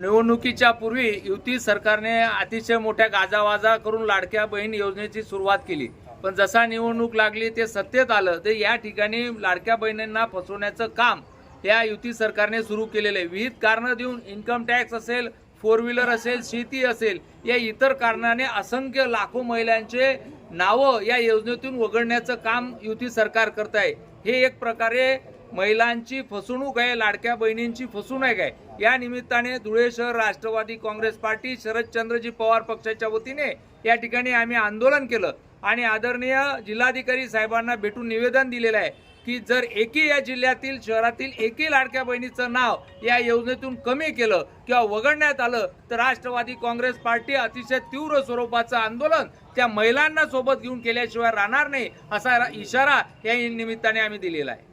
निवडणुकीच्या पूर्वी युती सरकारने अतिशय मोठ्या गाजावाजा करून लाडक्या बहीण योजनेची सुरुवात केली. पण जसा निवडणूक लागली ते सत्तेत आलं. ते या ठिकाणी लाडक्या बहिणींना फसवण्याचं काम या युती सरकारने सुरू केलेलं आहे. विविध कारणं देऊन इन्कम टॅक्स असेल फोर व्हीलर असेल शेती असेल या इतर कारणाने असंख्य लाखो महिलांचे नावं या योजनेतून वगळण्याचं काम युती सरकार करत आहे हे एक प्रकारे महिलांची फसवणूक आहे लाडक्या बहिणींची फसवणूक आहे. या निमित्ताने धुळे शहर राष्ट्रवादी काँग्रेस पार्टी शरदचंद्रजी पवार पक्षाच्या वतीने या ठिकाणी आम्ही आंदोलन केलं. आणि आदरणीय जिल्हाधिकारी साहेबांना भेटून निवेदन दिलेलं आहे की जर एकी या जिल्ह्यातील शहरातील एकी लाडक्या बहिणीचं नाव या योजनेतून कमी केलं किंवा वगळण्यात आलं तर राष्ट्रवादी काँग्रेस पार्टी अतिशय तीव्र स्वरूपाचं आंदोलन त्या महिलांना सोबत घेऊन केल्याशिवाय राहणार नाही असा इशारा या निमित्ताने आम्ही दिलेला आहे.